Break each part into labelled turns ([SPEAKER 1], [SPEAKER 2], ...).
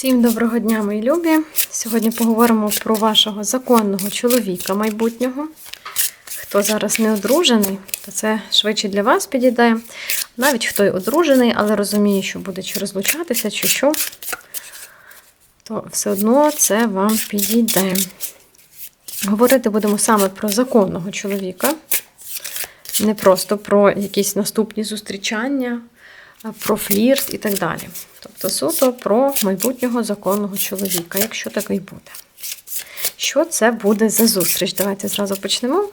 [SPEAKER 1] Всім доброго дня, мої любі! Сьогодні поговоримо про вашого законного чоловіка майбутнього. Хто зараз не одружений, то це швидше для вас підійде. Навіть хто й одружений, але розуміє, що буде чи розлучатися, чи що, то все одно це вам підійде. Говорити будемо саме про законного чоловіка, не просто про якісь наступні зустрічання, про флірт і так далі. Тобто суто про майбутнього законного чоловіка, якщо такий буде. Що це буде за зустріч? Давайте зразу почнемо.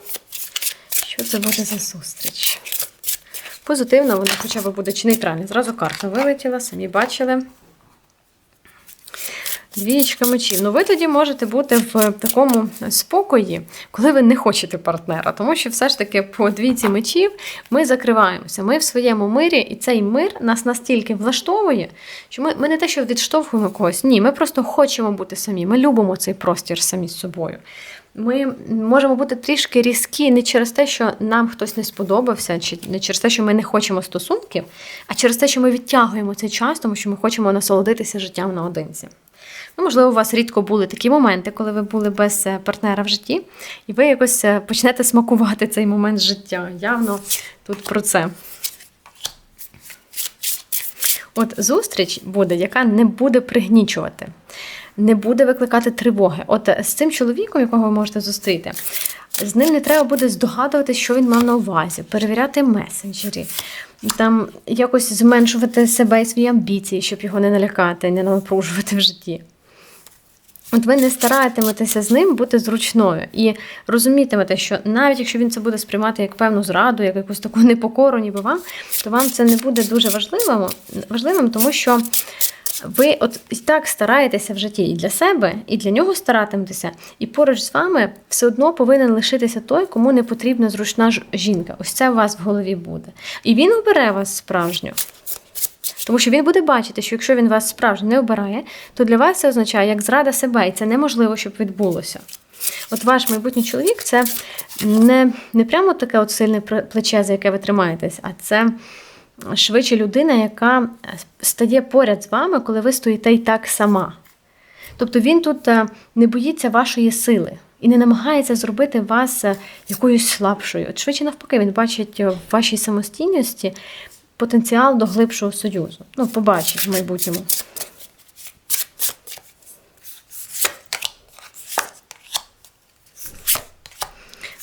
[SPEAKER 1] Що це буде за зустріч? Позитивно, вона хоча б буде чи нейтральна. Зразу карта вилетіла, самі бачили. Двієчка мечів. Ну, ви тоді можете бути в такому спокої, коли ви не хочете партнера. Тому що все ж таки по двійці мечів ми закриваємося. Ми в своєму мирі, і цей мир нас настільки влаштовує, що ми, ми не те, що відштовхуємо когось. Ні, ми просто хочемо бути самі. Ми любимо цей простір самі з собою. Ми можемо бути трішки різкі не через те, що нам хтось не сподобався, чи не через те, що ми не хочемо стосунків, а через те, що ми відтягуємо цей час, тому що ми хочемо насолодитися життям наодинці. Ну, можливо, у вас рідко були такі моменти, коли ви були без е, партнера в житті, і ви якось е, почнете смакувати цей момент життя. Явно тут про це. От зустріч буде, яка не буде пригнічувати, не буде викликати тривоги. От з цим чоловіком, якого ви можете зустріти, з ним не треба буде здогадувати, що він мав на увазі, перевіряти месенджері, там якось зменшувати себе і свої амбіції, щоб його не налякати, не напружувати в житті. От ви не старатиметеся з ним бути зручною і розумітимете, що навіть якщо він це буде сприймати як певну зраду, як якусь таку непокору, ніби вам, то вам це не буде дуже важливим, важливим тому що ви от і так стараєтеся в житті і для себе, і для нього старатиметеся, і поруч з вами все одно повинен лишитися той, кому не потрібна зручна жінка. Ось це у вас в голові буде. І він обере вас справжньо. Тому що він буде бачити, що якщо він вас справжньо не обирає, то для вас це означає як зрада себе, і це неможливо, щоб відбулося. От ваш майбутній чоловік це не, не прямо таке от сильне плече, за яке ви тримаєтесь, а це швидше людина, яка стає поряд з вами, коли ви стоїте і так сама. Тобто він тут е, не боїться вашої сили і не намагається зробити вас е, якоюсь слабшою. От швидше навпаки, він бачить е, в вашій самостійності потенціал до глибшого союзу. Ну, побачить в майбутньому.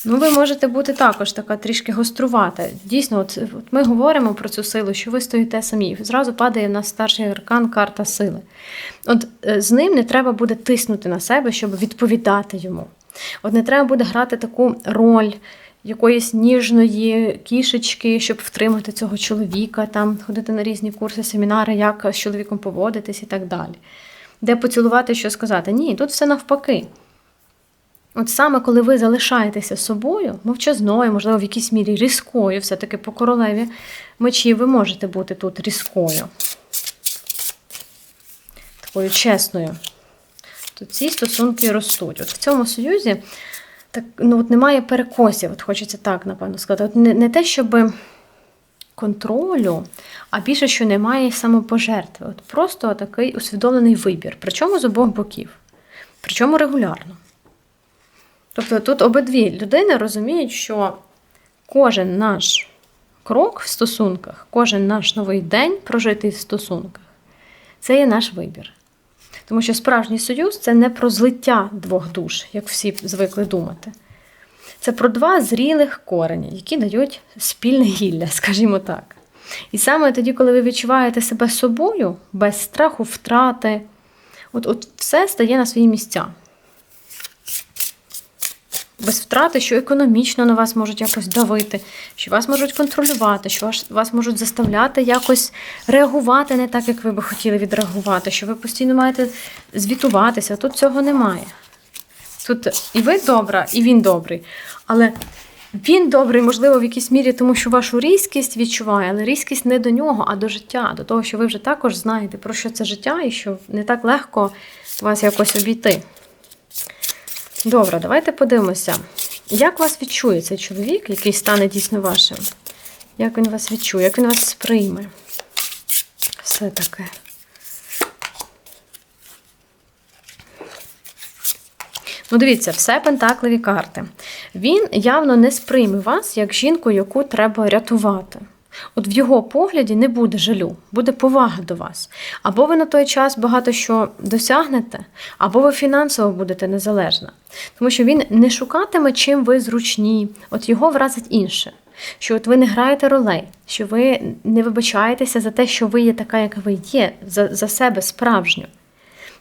[SPEAKER 1] Ну, ви можете бути також така трішки гострувата. Дійсно, от, от ми говоримо про цю силу, що ви стоїте самі. Зразу падає в нас старший аркан карта сили. От е, з ним не треба буде тиснути на себе, щоб відповідати йому. От не треба буде грати таку роль якоїсь ніжної кішечки, щоб втримати цього чоловіка, там ходити на різні курси, семінари, як з чоловіком поводитись і так далі. Де поцілувати, що сказати. Ні, тут все навпаки. От саме коли ви залишаєтеся собою, мовчазною, можливо, в якійсь мірі різкою, все-таки по королеві мечів ви можете бути тут різкою, такою чесною. То ці стосунки ростуть. От в цьому союзі так, ну, от немає перекосів, от хочеться так, напевно, сказати. От не, не те, щоб контролю, а більше, що немає самопожертви. От просто такий усвідомлений вибір. Причому з обох боків. Причому регулярно. Тобто тут обидві людини розуміють, що кожен наш крок в стосунках, кожен наш новий день прожитий в стосунках це є наш вибір. Тому що справжній союз це не про злиття двох душ, як всі звикли думати. Це про два зрілих корені, які дають спільне гілля, скажімо так. І саме тоді, коли ви відчуваєте себе собою, без страху втрати, от, от все стає на свої місця без втрати, що економічно на вас можуть якось давити, що вас можуть контролювати, що вас, вас можуть заставляти якось реагувати не так, як ви би хотіли відреагувати, що ви постійно маєте звітуватися. Тут цього немає. Тут і ви добра, і він добрий. Але він добрий, можливо, в якійсь мірі, тому що вашу різкість відчуває, але різкість не до нього, а до життя, до того, що ви вже також знаєте, про що це життя, і що не так легко вас якось обійти. Добре, давайте подивимося. Як вас відчує цей чоловік, який стане дійсно вашим? Як він вас відчує, як він вас сприйме? Все таке. Ну, дивіться, все пентакливі карти. Він явно не сприйме вас як жінку, яку треба рятувати. От в його погляді не буде жалю, буде повага до вас. Або ви на той час багато що досягнете, або ви фінансово будете незалежна. Тому що він не шукатиме, чим ви зручні, от його вразить інше. Що от ви не граєте ролей, що ви не вибачаєтеся за те, що ви є така, яка ви є, за, за себе справжню.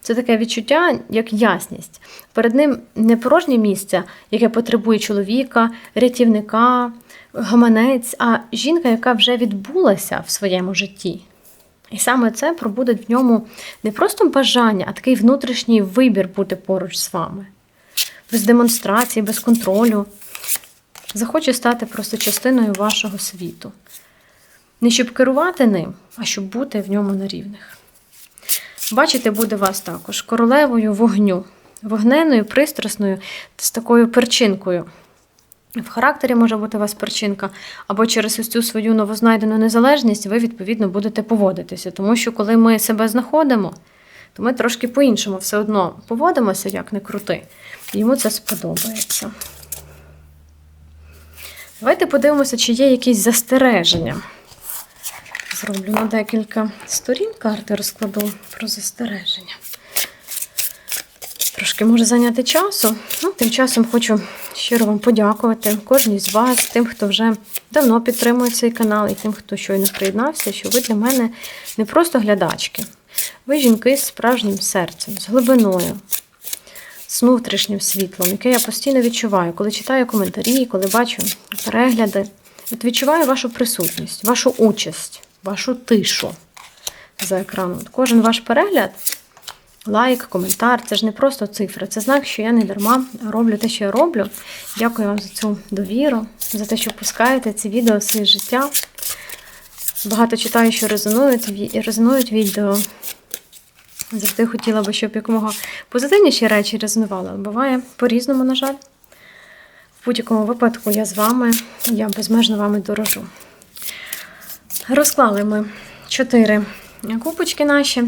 [SPEAKER 1] Це таке відчуття, як ясність. Перед ним не порожнє місце, яке потребує чоловіка, рятівника, гаманець, а жінка, яка вже відбулася в своєму житті. І саме це пробудить в ньому не просто бажання, а такий внутрішній вибір бути поруч з вами. Без демонстрації, без контролю. Захоче стати просто частиною вашого світу. Не щоб керувати ним, а щоб бути в ньому на рівних. Бачите, буде вас також королевою вогню, вогненою, пристрасною, з такою перчинкою. В характері може бути у вас перчинка, або через ось цю свою новознайдену незалежність ви, відповідно, будете поводитися. Тому що, коли ми себе знаходимо, то ми трошки по-іншому все одно поводимося, як не крути. Йому це сподобається. Давайте подивимося, чи є якісь застереження. Зроблю на декілька сторін карти розкладу про застереження. Трошки може зайняти часу. Ну, Тим часом хочу щиро вам подякувати кожній з вас, тим, хто вже давно підтримує цей канал, і тим, хто щойно приєднався, що ви для мене не просто глядачки. Ви жінки з справжнім серцем, з глибиною, з внутрішнім світлом, яке я постійно відчуваю, коли читаю коментарі, коли бачу перегляди. От відчуваю вашу присутність, вашу участь, вашу тишу за екраном. Кожен ваш перегляд лайк, коментар це ж не просто цифри, це знак, що я не дарма роблю те, що я роблю. Дякую вам за цю довіру, за те, що пускаєте ці відео в своє життя. Багато читаю, що резонують, резонують відео. Завжди хотіла би, щоб якомога позитивніші речі резонували. Буває по-різному, на жаль. В будь-якому випадку я з вами, я безмежно вами дорожу. Розклали ми чотири купочки наші.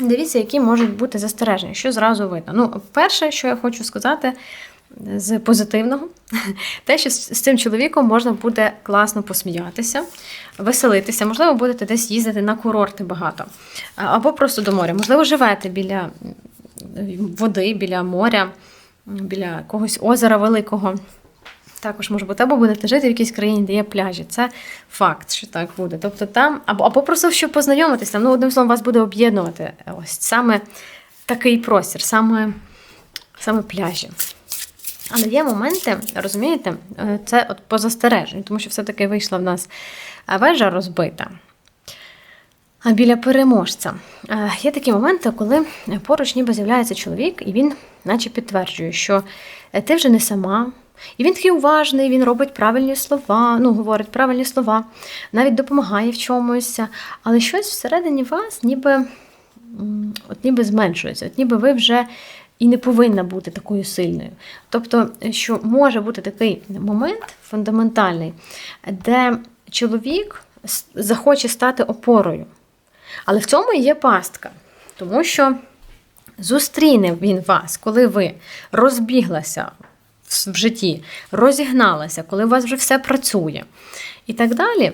[SPEAKER 1] Дивіться, які можуть бути застереження, що зразу видно. Ну, перше, що я хочу сказати з позитивного, те, що з цим чоловіком можна буде класно посміятися, веселитися, можливо, будете десь їздити на курорти багато, або просто до моря. Можливо, живете біля води, біля моря, біля якогось озера великого. Також може бути, або будете жити в якійсь країні, де є пляжі. Це факт, що так буде. Тобто там, або або просто щоб познайомитися, ну, одним словом, вас буде об'єднувати ось саме такий простір, саме, саме пляжі. Але є моменти, розумієте, це от по застереженню, тому що все-таки вийшла в нас вежа розбита. А біля переможця. Є такі моменти, коли поруч ніби з'являється чоловік, і він, наче підтверджує, що ти вже не сама. І він такий уважний, він робить правильні слова, ну, говорить правильні слова, навіть допомагає в чомусь, але щось всередині вас ніби от ніби зменшується, от ніби ви вже і не повинна бути такою сильною. Тобто, що може бути такий момент фундаментальний, де чоловік захоче стати опорою. Але в цьому є пастка, тому що зустріне він вас, коли ви розбіглася в житті, розігналася, коли у вас вже все працює і так далі.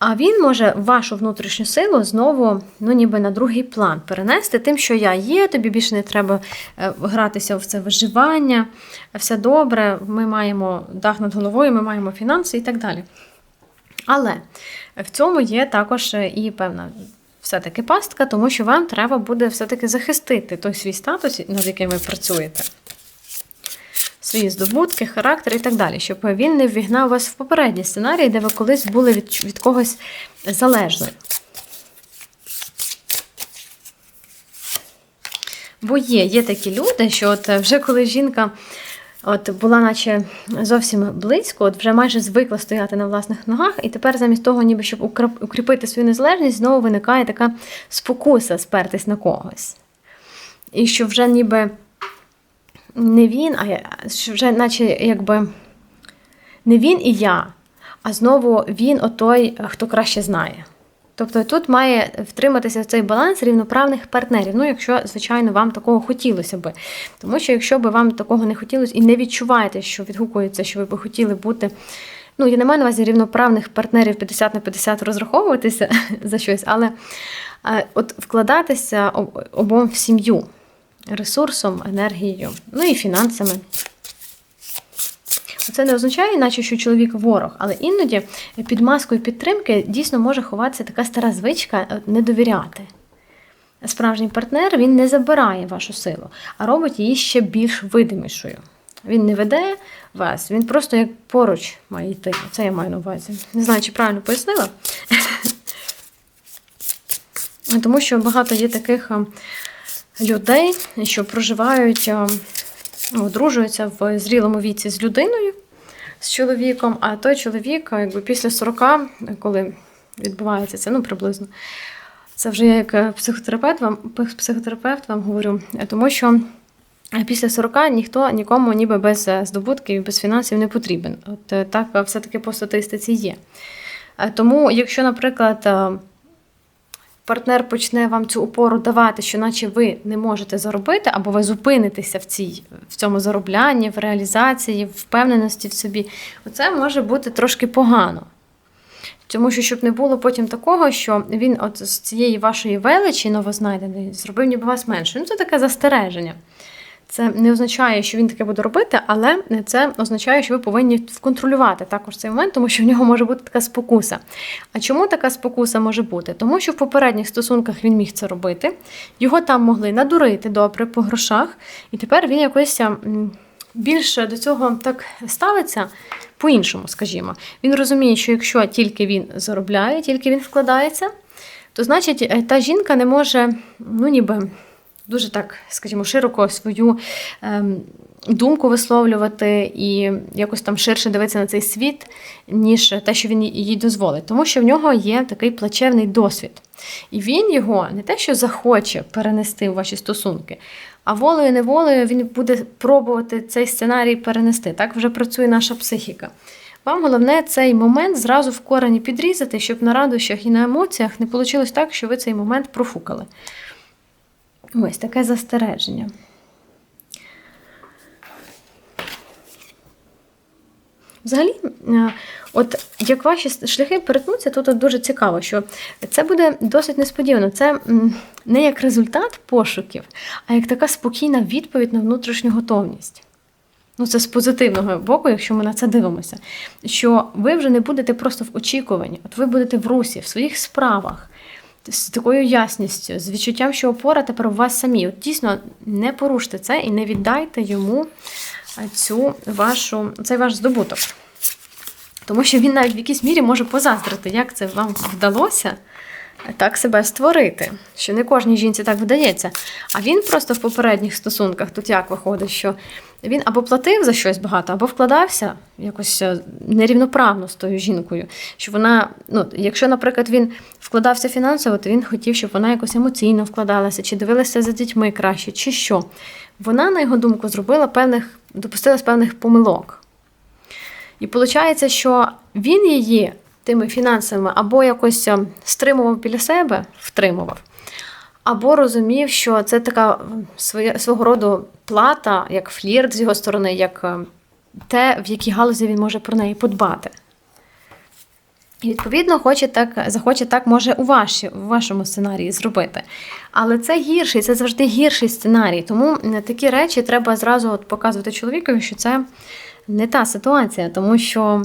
[SPEAKER 1] А він може вашу внутрішню силу знову, ну ніби на другий план перенести тим, що я є, тобі більше не треба е, гратися в це виживання, все добре, ми маємо дах над головою, ми маємо фінанси і так далі. Але в цьому є також і певна все-таки пастка, тому що вам треба буде все-таки захистити той свій статус, над яким ви працюєте свої здобутки, характер і так далі, щоб він не ввігнав вас в попередній сценарій, де ви колись були від, від когось залежною. Бо є є такі люди, що от вже коли жінка от була наче зовсім близько, от вже майже звикла стояти на власних ногах, і тепер замість того, ніби щоб укріпити свою незалежність, знову виникає така спокуса спертись на когось. І що вже ніби не він, а вже, наче якби не він і я, а знову він отой, хто краще знає. Тобто тут має втриматися цей баланс рівноправних партнерів. Ну, якщо, звичайно, вам такого хотілося би. Тому що якщо би вам такого не хотілося і не відчуваєте, що відгукується, що ви би хотіли бути. Ну, я не маю на увазі рівноправних партнерів 50 на 50 розраховуватися за щось, але е, от вкладатися обом в сім'ю ресурсом, енергією, ну і фінансами. Це не означає, наче що чоловік ворог, але іноді під маскою підтримки дійсно може ховатися така стара звичка е, не довіряти. Справжній партнер він не забирає вашу силу, а робить її ще більш видимішою. Він не веде вас, він просто як поруч має йти. Це я маю на увазі. Не знаю, чи правильно пояснила. Тому що багато є таких е, людей, що проживають, е, одружуються в зрілому віці з людиною, з чоловіком, а той чоловік, якби після 40, коли відбувається це, ну приблизно. Це вже я як психотерапевт вам психотерапевт вам говорю, тому що після 40 ніхто нікому ніби без здобутків, без фінансів не потрібен. От так все-таки по статистиці є. Тому, якщо, наприклад, партнер почне вам цю опору давати, що наче ви не можете заробити, або ви зупинитеся в цій, в цьому зароблянні, в реалізації, в впевненості в собі, оце може бути трошки погано. Тому що, щоб не було потім такого, що він от з цієї вашої величі новознайденої зробив ніби вас менше. Ну, це таке застереження. Це не означає, що він таке буде робити, але це означає, що ви повинні вконтролювати також цей момент, тому що в нього може бути така спокуса. А чому така спокуса може бути? Тому що в попередніх стосунках він міг це робити, його там могли надурити добре по грошах, і тепер він якось більше до цього так ставиться по-іншому, скажімо. Він розуміє, що якщо тільки він заробляє, тільки він вкладається, то значить е, та жінка не може, ну ніби дуже так, скажімо, широко свою ем, думку висловлювати і якось там ширше дивитися на цей світ, ніж те, що він їй дозволить. Тому що в нього є такий плачевний досвід. І він його не те, що захоче перенести в ваші стосунки, а волею неволею він буде пробувати цей сценарій перенести. Так вже працює наша психіка. Вам головне цей момент зразу в корені підрізати, щоб на радощах і на емоціях не вийшло так, що ви цей момент профукали. Ось таке застереження. Взагалі, е, от як ваші шляхи перетнуться, тут дуже цікаво, що це буде досить несподівано. Це не як результат пошуків, а як така спокійна відповідь на внутрішню готовність. Ну, це з позитивного боку, якщо ми на це дивимося, що ви вже не будете просто в очікуванні, от ви будете в русі, в своїх справах з такою ясністю, з відчуттям, що опора тепер у вас самі. От Дійсно, не поруште це і не віддайте йому цю вашу, цей ваш здобуток. Тому що він навіть в якійсь мірі може позаздрити, як це вам вдалося так себе створити. Що не кожній жінці так вдається. А він просто в попередніх стосунках тут як виходить, що він або платив за щось багато, або вкладався якось е, нерівноправно з тою жінкою. Що вона, ну, Якщо, наприклад, він вкладався фінансово, то він хотів, щоб вона якось емоційно вкладалася, чи дивилася за дітьми краще, чи що. Вона, на його думку, зробила певних, допустилась певних помилок. І виходить, що він її тими фінансами або якось е, стримував біля себе, втримував, або розумів, що це така свого роду плата, як флірт з його сторони, як е, те, в якій галузі він може про неї подбати. І, відповідно, хоче так, захоче так може у ваші, у вашому сценарії зробити. Але це гірший, це завжди гірший сценарій. Тому такі речі треба зразу от показувати чоловікові, що це не та ситуація, тому що.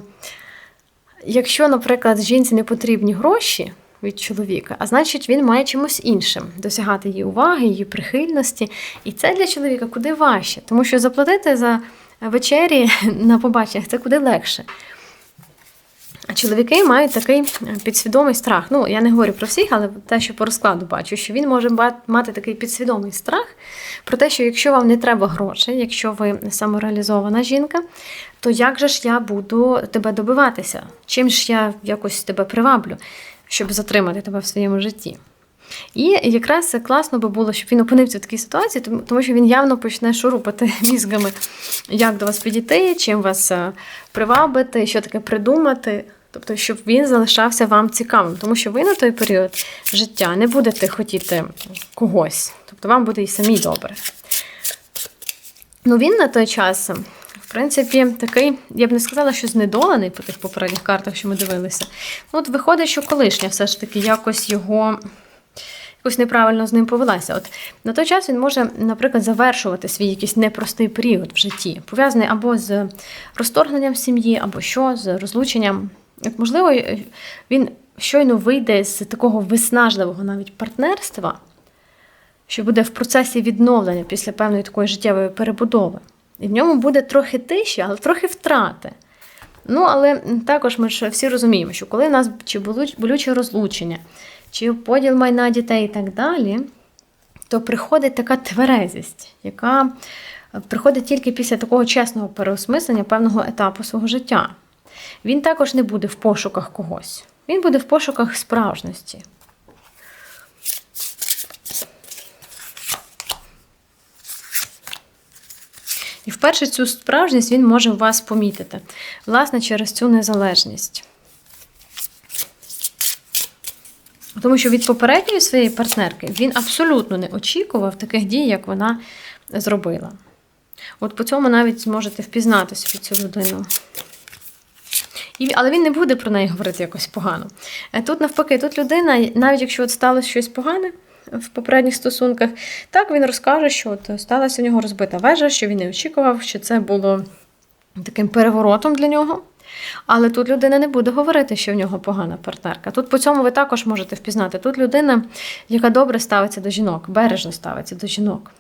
[SPEAKER 1] Якщо, наприклад, жінці не потрібні гроші від чоловіка, а значить, він має чимось іншим досягати її уваги, її прихильності. І це для чоловіка куди важче, тому що заплатити за вечері на побаченнях це куди легше. А чоловіки мають такий підсвідомий страх. Ну, я не говорю про всіх, але те, що по розкладу бачу, що він може мати такий підсвідомий страх про те, що якщо вам не треба грошей, якщо ви самореалізована жінка, то як же ж я буду тебе добиватися? Чим ж я якось тебе приваблю, щоб затримати тебе в своєму житті? І якраз класно би було, щоб він опинився в такій ситуації, тому що він явно почне шурупати мізгами, як до вас підійти, чим вас е, привабити, що таке придумати. Тобто, щоб він залишався вам цікавим, тому що ви на той період життя не будете хотіти когось. Тобто вам буде і самі добре. Ну, він на той час, принципі, такий, я б не сказала, що знедолений по тих попередніх картах, що ми дивилися. Ну, от виходить, що колишня все ж таки якось його. Якось неправильно з ним повелася. От на той час він може, наприклад, завершувати свій якийсь непростий період в житті, пов'язаний або з розторгненням сім'ї, або що, з розлученням. От, можливо, він щойно вийде з такого виснажливого навіть партнерства, що буде в процесі відновлення після певної такої життєвої перебудови. І в ньому буде трохи тиші, але трохи втрати. Ну, але також ми ж всі розуміємо, що коли у нас чи болюче розлучення, чи поділ майна дітей і так далі, то приходить така тверезість, яка приходить тільки після такого чесного переосмислення певного етапу свого життя. Він також не буде в пошуках когось. Він буде в пошуках справжності. І вперше цю справжність він може в вас помітити, власне, через цю незалежність. Тому що від попередньої своєї партнерки він абсолютно не очікував таких дій, як вона зробила. От по цьому навіть зможете впізнати собі цю людину. Але він не буде про неї говорити якось погано. Е, тут, навпаки, тут людина, навіть якщо от сталося щось погане в попередніх стосунках, так він розкаже, що от сталася в нього розбита вежа, що він не очікував, що це було таким переворотом для нього. Але тут людина не буде говорити, що в нього погана партнерка. Тут по цьому ви також можете впізнати. Тут людина, яка добре ставиться до жінок, бережно ставиться до жінок,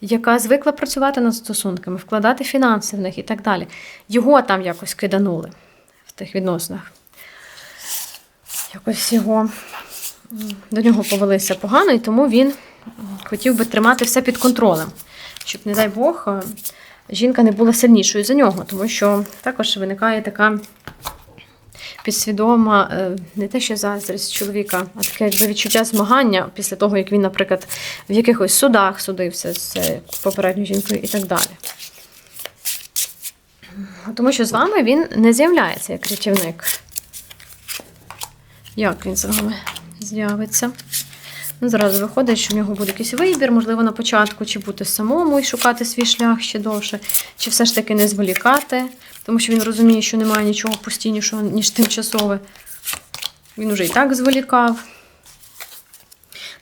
[SPEAKER 1] яка звикла працювати над стосунками, вкладати фінанси в них і так далі. Його там якось киданули в тих відносинах. Якось його до нього повелися погано, і тому він хотів би тримати все під контролем, щоб, не дай Бог, жінка не була сильнішою за нього, тому що також виникає така підсвідома, е, не те, що заздрість чоловіка, а таке якби відчуття змагання після того, як він, наприклад, в якихось судах судився з попередньою жінкою і так далі. Тому що з вами він не з'являється як рятівник. Як він з вами з'явиться? Ну, Зразу виходить, що в нього буде якийсь вибір, можливо, на початку, чи бути самому і шукати свій шлях ще довше, чи все ж таки не зволікати, тому що він розуміє, що немає нічого постійнішого, ніж тимчасове. Він уже і так зволікав.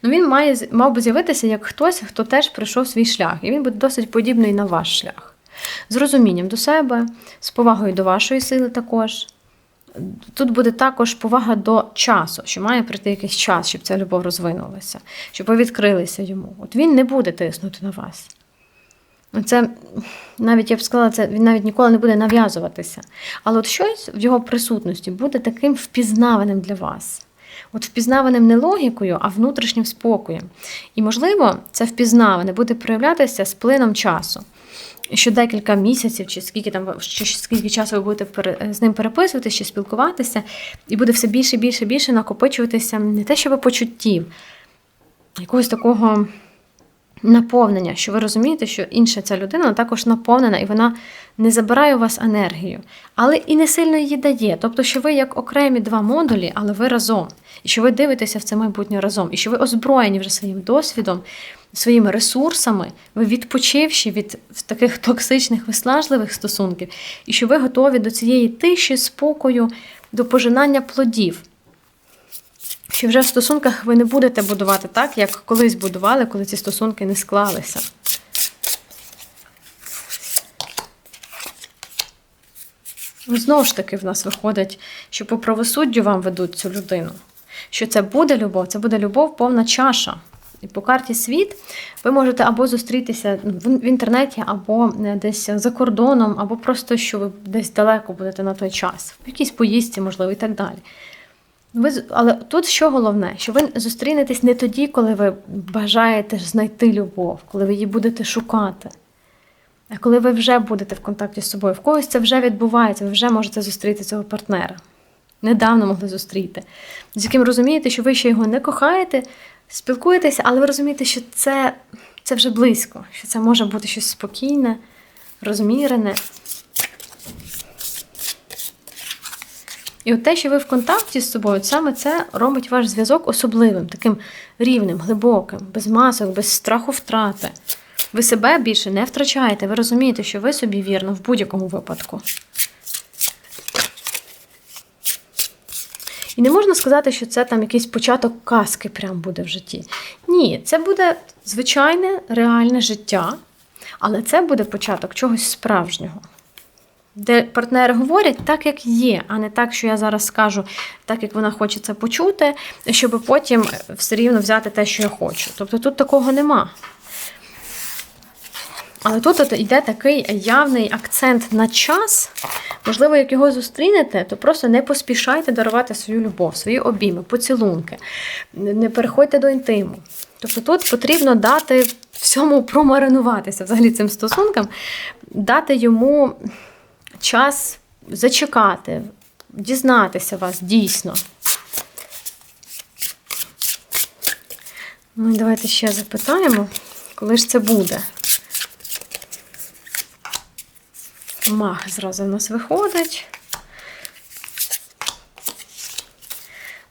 [SPEAKER 1] Ну, Він має, мав би з'явитися як хтось, хто теж пройшов свій шлях. І він буде досить подібний на ваш шлях. З розумінням до себе, з повагою до вашої сили також. Тут буде також повага до часу, що має прийти якийсь час, щоб ця любов розвинулася, щоб ви відкрилися йому. От він не буде тиснути на вас. Це навіть я б сказала, це він навіть ніколи не буде нав'язуватися. Але от щось в його присутності буде таким впізнаваним для вас. От впізнаваним не логікою, а внутрішнім спокоєм. І, можливо, це впізнаване буде проявлятися з плином часу що декілька місяців, чи скільки там чи скільки часу ви будете з ним переписуватися чи спілкуватися, і буде все більше, більше, більше накопичуватися не те, що ви почуттів, якогось такого наповнення, що ви розумієте, що інша ця людина також наповнена, і вона не забирає у вас енергію, але і не сильно її дає. Тобто, що ви як окремі два модулі, але ви разом, і що ви дивитеся в це майбутнє разом, і що ви озброєні вже своїм досвідом своїми ресурсами, ви відпочивши від таких токсичних, виснажливих стосунків, і що ви готові до цієї тиші, спокою, до пожинання плодів. Що вже в стосунках ви не будете будувати так, як колись будували, коли ці стосунки не склалися. Знову ж таки, в нас виходить, що по правосуддю вам ведуть цю людину. Що це буде любов, це буде любов повна чаша. І по карті світ ви можете або зустрітися в інтернеті, або е, десь за кордоном, або просто що ви десь далеко будете на той час, в якійсь поїздці, можливо, і так далі. Ви, Але тут що головне, що ви зустрінетесь не тоді, коли ви бажаєте знайти любов, коли ви її будете шукати. Коли ви вже будете в контакті з собою, в когось це вже відбувається, ви вже можете зустріти цього партнера. Недавно могли зустріти, з яким розумієте, що ви ще його не кохаєте, спілкуєтеся, але ви розумієте, що це це вже близько, що це може бути щось спокійне, розмірене. І от те, що ви в контакті з собою, саме це робить ваш зв'язок особливим, таким рівним, глибоким, без масок, без страху втрати. Ви себе більше не втрачаєте, ви розумієте, що ви собі вірно в будь-якому випадку. І не можна сказати, що це там якийсь початок казки прям буде в житті. Ні, це буде звичайне реальне життя, але це буде початок чогось справжнього. Де партнери говорять так, як є, а не так, що я зараз скажу, так як вона хоче це почути, щоб потім все рівно взяти те, що я хочу. Тобто тут такого нема. Але тут от йде такий явний акцент на час. Можливо, як його зустрінете, то просто не поспішайте дарувати свою любов, свої обійми, поцілунки, не переходьте до інтиму. Тобто тут потрібно дати всьому промаринуватися взагалі цим стосункам, дати йому час зачекати, дізнатися вас дійсно. Ну, давайте ще запитаємо, коли ж це буде. Мах зразу в нас виходить.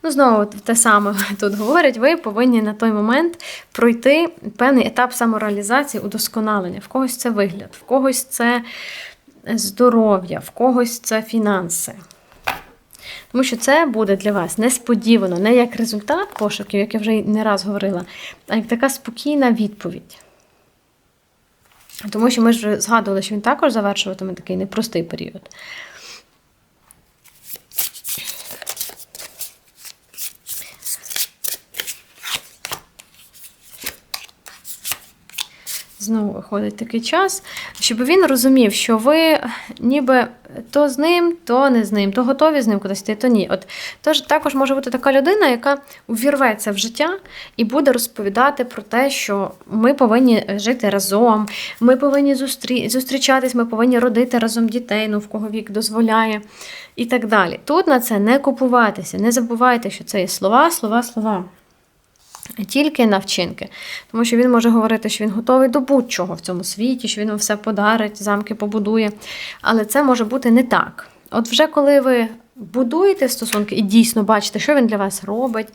[SPEAKER 1] Ну, знову те саме тут говорять, ви повинні на той момент пройти певний етап самореалізації, удосконалення. В когось це вигляд, в когось це здоров'я, в когось це фінанси. Тому що це буде для вас несподівано, не як результат пошуків, як я вже не раз говорила, а як така спокійна відповідь. Тому що ми ж згадували, що він також завершуватиме такий непростий період. Знову виходить такий час, щоб він розумів, що ви ніби то з ним, то не з ним, то готові з ним кудись йти, то ні. От тож також може бути така людина, яка увірветься в життя і буде розповідати про те, що ми повинні жити разом, ми повинні зустрі... зустрічатись, ми повинні родити разом дітей, ну в кого вік дозволяє, і так далі. Тут на це не купуватися, не забувайте, що це є слова, слова, слова. Тільки на вчинки. Тому що він може говорити, що він готовий до будь-чого в цьому світі, що він вам все подарить, замки побудує. Але це може бути не так. От вже коли ви будуєте стосунки і дійсно бачите, що він для вас робить,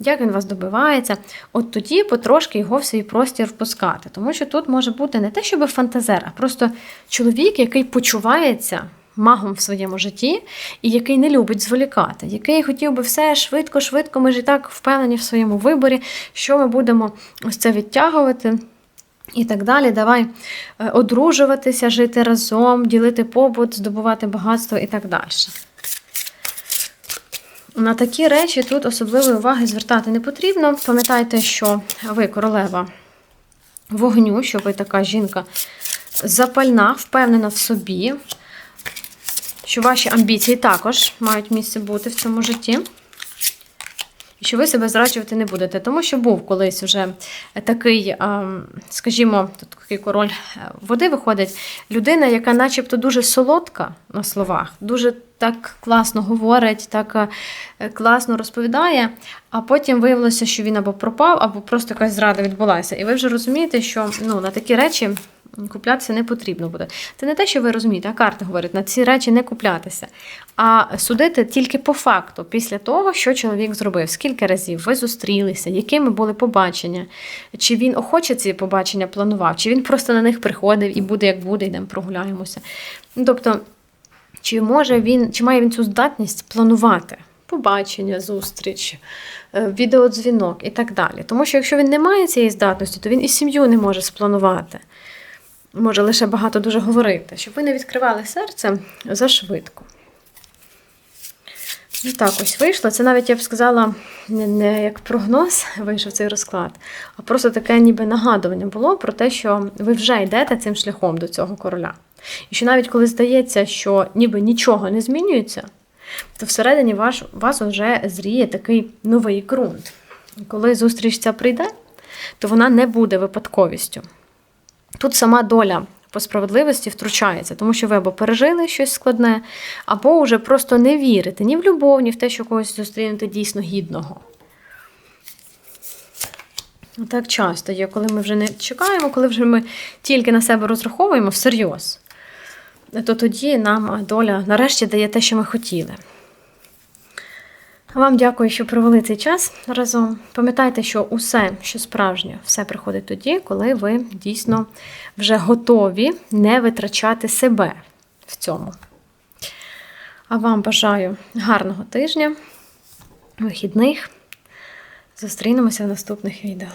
[SPEAKER 1] як він вас добивається, от тоді потрошки його в свій простір впускати. Тому що тут може бути не те, щоб фантазер, а просто чоловік, який почувається магом в своєму житті, і який не любить зволікати, який хотів би все швидко, швидко. Ми ж і так впевнені в своєму виборі, що ми будемо ось це відтягувати. І так далі, давай е, одружуватися, жити разом, ділити побут, здобувати багатство і так далі. На такі речі тут особливої уваги звертати не потрібно. Пам'ятайте, що ви королева вогню, що ви така жінка запальна, впевнена в собі, що ваші амбіції також мають місце бути в цьому житті. І що ви себе зраджувати не будете. Тому що був колись вже такий, скажімо, тут такий король е, води виходить, людина, яка начебто дуже солодка на словах, дуже так класно говорить, так е, класно розповідає, а потім виявилося, що він або пропав, або просто якась зрада відбулася. І ви вже розумієте, що ну, на такі речі куплятися не потрібно буде. Це не те, що ви розумієте, а карта говорить, на ці речі не куплятися, а судити тільки по факту, після того, що чоловік зробив, скільки разів ви зустрілися, якими були побачення, чи він охоче ці побачення планував, чи він просто на них приходив і буде, як буде, йдемо прогуляємося. Тобто, чи може він, чи має він цю здатність планувати? Побачення, зустріч, е, відеодзвінок і так далі. Тому що якщо він не має цієї здатності, то він і сім'ю не може спланувати може лише багато дуже говорити, щоб ви не відкривали серце зашвидко. І так ось вийшло. Це навіть, я б сказала, не, не як прогноз вийшов цей розклад, а просто таке ніби нагадування було про те, що ви вже йдете цим шляхом до цього короля. І що навіть коли здається, що ніби нічого не змінюється, то всередині ваш, вас вже зріє такий новий ґрунт. І коли зустріч ця прийде, то вона не буде випадковістю. Тут сама доля по справедливості втручається, тому що ви або пережили щось складне, або вже просто не вірите ні в любов, ні в те, що когось зустрінете дійсно гідного. Так часто є, коли ми вже не чекаємо, коли вже ми тільки на себе розраховуємо всерйоз, то тоді нам доля нарешті дає те, що ми хотіли. Вам дякую, що провели цей час разом. Пам'ятайте, що усе, що справжнє, все приходить тоді, коли ви дійсно вже готові не витрачати себе в цьому. А вам бажаю гарного тижня, вихідних. Зустрінемося в наступних відео.